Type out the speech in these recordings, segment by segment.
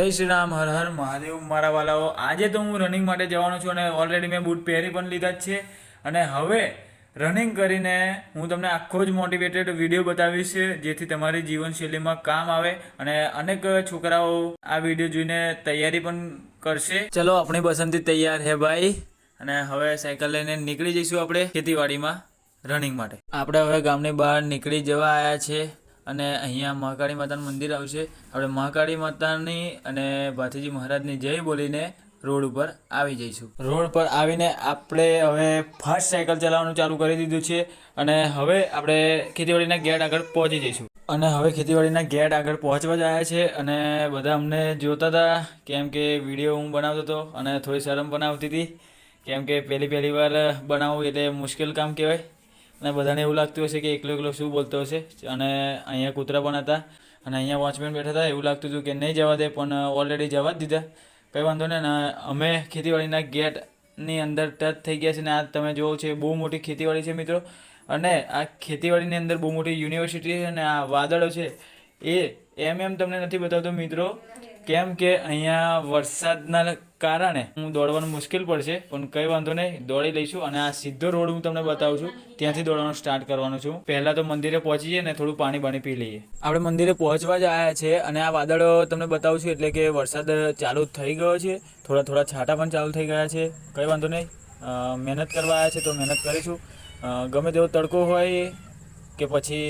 જય શ્રી રામ, હર હર મહાદેવ. મારા વાલાઓ, આજે તો હું રનિંગ માટે જવાનો છું અને ઓલરેડી મેં બૂટ પહેરી પણ લીધા જ છે. અને હવે રનિંગ કરીને હું તમને આખો જ મોટિવેટેડ વીડિયો બતાવીશ, જેથી તમારી જીવનશૈલીમાં કામ આવે અને અનેક છોકરાઓ આ વીડિયો જોઈને તૈયારી પણ કરશે. ચલો, આપણી પસંદથી તૈયાર હે ભાઈ. અને હવે સાયકલ લઈને નીકળી જઈશું આપણે ખેતીવાડીમાં રનિંગ માટે. આપણે હવે ગામની બહાર નીકળી જવા આવ્યા છે. અને અહીંયા મહાકાળી માતાનું મંદિર આવશે આપણે મહાકાળી માતાની અને ભાથીજી મહારાજની જય બોલીને રોડ ઉપર આવી જઈશું. રોડ પર આવીને આપણે હવે ફાસ્ટ સાયકલ ચલાવવાનું ચાલુ કરી દીધું છે અને હવે આપણે ખેતીવાડીના ગેટ આગળ પહોંચી જઈશું. અને હવે ખેતીવાડીના ગેટ આગળ પહોંચવા જ આવ્યા છે અને બધા અમને જોતા હતા કેમ કે વીડિયો હું બનાવતો હતો અને થોડી શરમ પણ આવતી હતી. કેમ કે પહેલી પહેલી વાર બનાવવું એટલે મુશ્કેલ કામ કહેવાય. અને બધાને એવું લાગતું હશે કે એકલો એકલો શું બોલતો હશે. અને અહીંયા કૂતરા પણ હતા અને અહીંયા વોચમેન બેઠા હતા. એવું લાગતું હતું કે નહીં જવા દે, પણ ઓલરેડી જવા જ દીધા. કંઈ વાંધો નહીં. ને અમે ખેતીવાડીના ગેટની અંદર ટચ થઈ ગયા છે ને આ તમે જોવો છે બહુ મોટી ખેતીવાડી છે મિત્રો. અને આ ખેતીવાડીની અંદર બહુ મોટી યુનિવર્સિટી છે અને આ વાદળો છે એ એમ એમ તમને નથી બતાવતો મિત્રો. કેમ કે અહીંયા વરસાદના કારણે હું દોડવાનું મુશ્કેલ પડશે, પણ કંઈ વાંધો નહીં, દોડી લઈશું અને આ સીધો રોડ હું તમને બતાવું છું. ત્યાંથી દોડવાનું સ્ટાર્ટ કરવાનું છું. પહેલાં તો મંદિરે પહોંચી જઈએ ને થોડું પાણી બાણી પી લઈએ. આપણે મંદિરે પહોંચવા જ આવ્યા છે અને આ વાદળો તમને બતાવું છું એટલે કે વરસાદ ચાલુ થઈ ગયો છે. થોડા થોડા છાંટા પણ ચાલુ થઈ ગયા છે. કંઈ વાંધો નહીં. મહેનત કરવા આવ્યા છે તો મહેનત કરીશું. ગમે તેવો તડકો હોય કે પછી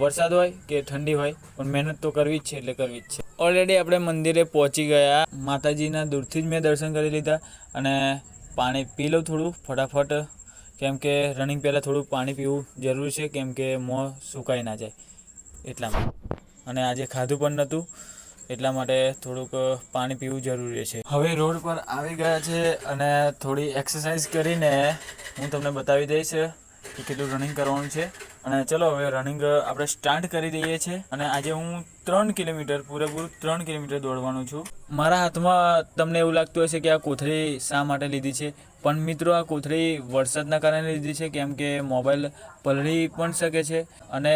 વરસાદ હોય કે ઠંડી હોય, પણ મહેનત તો કરવી જ છે એટલે કરવી જ છે. ઓલરેડી આપણે મંદિરે પહોંચી ગયા. માતાજીના દૂરથી જ મેં દર્શન કરી લીધા અને પાણી પી લઉં થોડું ફટાફટ. કેમ કે રનિંગ પહેલાં થોડું પાણી પીવું જરૂરી છે, કેમ કે મોં સુકાઈ ના જાય એટલા માટે અને આજે ખાધું પણ નહોતું, એટલા માટે થોડુંક પાણી પીવું જરૂરી છે. હવે રોડ પર આવી ગયા છે અને થોડી એક્સરસાઇઝ કરીને હું તમને બતાવી દઈશ કે કેટલું રનિંગ કરવાનું છે. અને ચલો હવે રનિંગ આપણે સ્ટાર્ટ કરી દઈએ છીએ. અને આજે હું ત્રણ કિલોમીટર, પૂરેપૂરું ત્રણ કિલોમીટર દોડવાનું છું. મારા હાથમાં તમને એવું લાગતું હશે કે આ કોથળી શા માટે લીધી છે? પણ મિત્રો, આ કોથળી વરસાદના કારણે લીધી છે, કેમ કે મોબાઈલ પલળી પણ શકે છે અને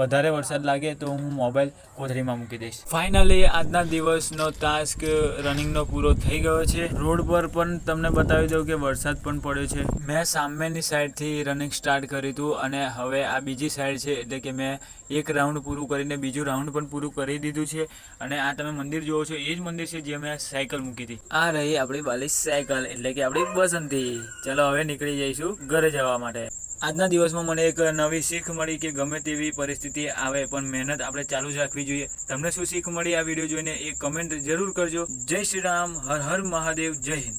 વધારે વરસાદ લાગે તો હું મોબાઈલ કોથળીમાં મૂકી દઈશ. ફાઇનલી આજના દિવસનો ટાસ્ક રનિંગનો પૂરો થઈ ગયો છે. રોડ પર પણ તમને બતાવી દઉં કે વરસાદ પણ પડ્યો છે. મેં સામેની સાઈડથી રનિંગ સ્ટાર્ટ કર્યું હતું અને હવે આ બીજી સાઈડ છે, એટલે કે મેં એક રાઉન્ડ પૂરું કરીને બીજું રાઉન્ડ પણ પૂરું કરી દીધું છે અને આ તમે મંદિર જોવો છો, એ જ મંદિર છે જે મેં સાયકલ મૂકી હતી. આ રહી આપણી વાલી સાયકલ, એટલે કે આપણી બસંતી ચલો, હવે નીકળી જઈશું ઘરે જવા માટે. આજના દિવસમાં મને એક નવી શીખ મળી કે ગમે તેવી પરિસ્થિતિ આવે, પણ મહેનત આપણે ચાલુ જ રાખવી જોઈએ. તમને શું શીખ મળી આ વીડિયો જોઈને એ કમેન્ટ જરૂર કરજો. જય શ્રી રામ, હર હર મહાદેવ, જય હિન્દ.